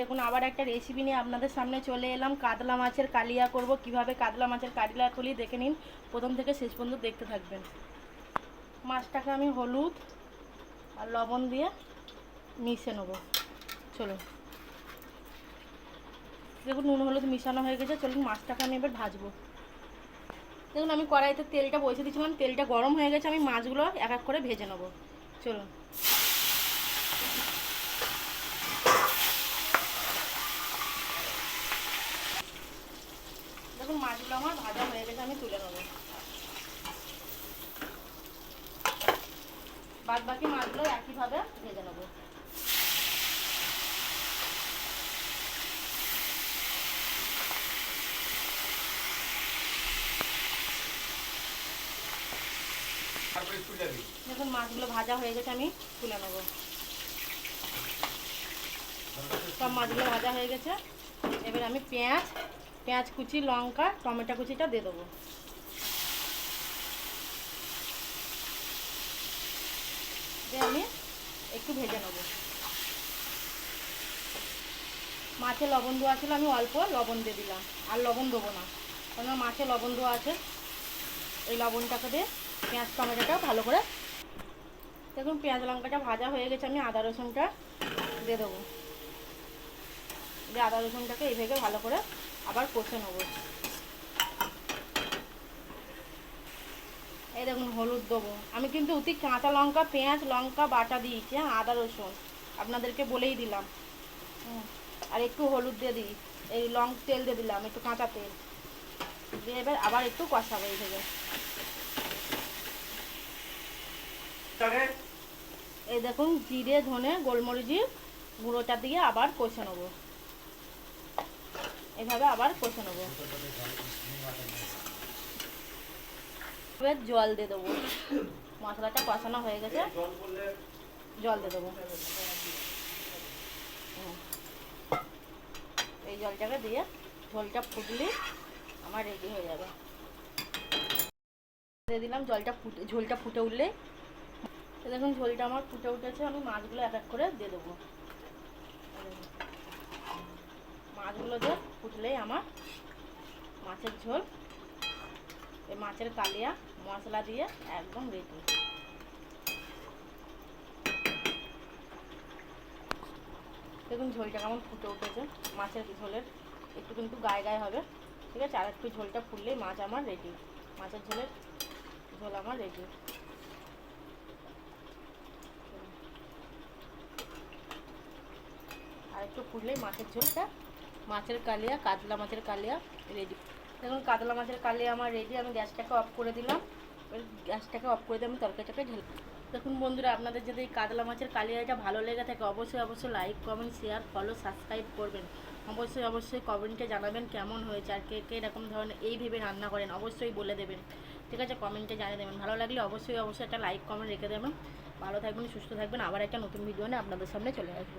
দেখুন আবার একটা রেসিপি নিয়ে আপনাদের সামনে চলে এলাম। কাতলা মাছের কালিয়া করব। কীভাবে কাতলা মাছের কালিয়া করি দেখে নিন। প্রথম থেকে শেষ পর্যন্ত দেখতে থাকবেন। মাছটাকে আমি হলুদ আর লবণ দিয়ে মিশে নেব। চলুন। দেখুন, নুন, হলুদ মিশানো হয়ে গেছে। চলুন, মাছটাকে আমি এবার ভাজবো। দেখুন, আমি কড়াইতে তেলটা বসে দিয়েছিলাম। তেলটা গরম হয়ে গেছে। আমি মাছগুলো এক এক করে ভেজে নেব। চলুন। দেখুন মাছগুলো আমার ভাজা হয়ে গেছে আমি তুলে নেব। বাদ বাকি মাছগুলো একইভাবে ভেজে নেব। দেখুন মাছগুলো ভাজা হয়ে গেছে আমি তুলে নেব। সব মাছগুলো ভাজা হয়ে গেছে। এবার আমি পেঁয়াজ পেঁয়াজ কুচি, লঙ্কা, টমেটো কুচিটা দিয়ে দেবো। দিয়ে আমি একটু ভেজে নেব। মাছে লবণ দেওয়া ছিল, আমি অল্প লবণ দিয়ে দিলাম। আর লবণ দেবো না কারণ মাছে লবণ দেওয়া আছে। এই লবণটাকে দিয়ে পেঁয়াজ, টমেটোটা ভালো করে দেখুন, পেঁয়াজ, লঙ্কাটা ভাজা হয়ে গেছে, আমি আদা, রসুনটা দিয়ে দেবো। দিয়ে আদা, রসুনটাকে এইভাবে ভালো করে আবার কষে নেব। এই দেখুন হলুদ দেবো। আমি কিন্তু অতি কাঁচা লঙ্কা পেঁয়াজ লঙ্কা বাটা দিয়েছি হ্যাঁ আদা রসুন। আপনাদেরকে বলেই দিলাম। হুম, আর একটু হলুদ দিয়ে দিই। এই লং তেল দিয়ে দিলাম একটু কাঁচা তেল। দিয়ে এবার আবার একটু কষাবো এইভাবে তাহলে? এই দেখুন জিরে ধনে গোলমরিচি গুঁড়োটা দিয়ে আবার কষে নেব। এভাবে আবার কষে নেব। জল দিয়ে দেবো। মশলাটা কষানো হয়ে গেছে। জল দিয়ে দেবো। এই জলটাকে দিয়ে ঝোলটা ফুটলে আমার রেডি হয়ে যাবে। দিয়ে দিলাম জলটা ফুটে, ঝোলটা ফুটে উঠলে। দেখুন, ঝোলটা আমার ফুটে উঠেছে। আমি মাছগুলো এক এক করে দিয়ে দেবো। মাছগুলো দিয়ে ফুটলেই আমার মাছের ঝোল। এই মাছের কালিয়া, মশলা দিয়ে একদম রেডি দেখুন ঝোলটা কেমন ফুটে উঠেছে। মাছের ঝোলের একটু কিন্তু গায়ে গায়ে হবে, ঠিক আছে? আর একটু ঝোলটা ফুললেই মাছ আমার রেডি মাছের ঝোলের ঝোল আমার রেডি আর একটু ফুটলেই মাছের ঝোলটা মাছের কালিয়া, কাতলা মাছের কালিয়া রেডি দেখুন, কাতলা মাছের কালিয়া আমার রেডি আমি গ্যাসটাকে অফ করে দিলাম। গ্যাসটাকে অফ করে দিয়ে আমি তরকারিটাকে ঢেল দেখুন বন্ধুরা, আপনাদের যদি এই কাতলা মাছের কালিয়াটা ভালো লেগে থাকে, অবশ্যই অবশ্যই like comment share follow subscribe করবেন। অবশ্যই অবশ্যই কমেন্টে জানাবেন কেমন হয়েছে আর কে কে এরকম ধরনের এই ভেবে রান্না করেন, অবশ্যই বলে দেবেন। ঠিক আছে কমেন্টে জানিয়ে দেবেন। ভালো লাগলে অবশ্যই অবশ্যই একটা লাইক কমেন্ট রেখে দেবেন। ভালো থাকবেন, সুস্থ থাকবেন। আবার একটা নতুন ভিডিও নিয়ে আপনাদের সামনে চলে আসব।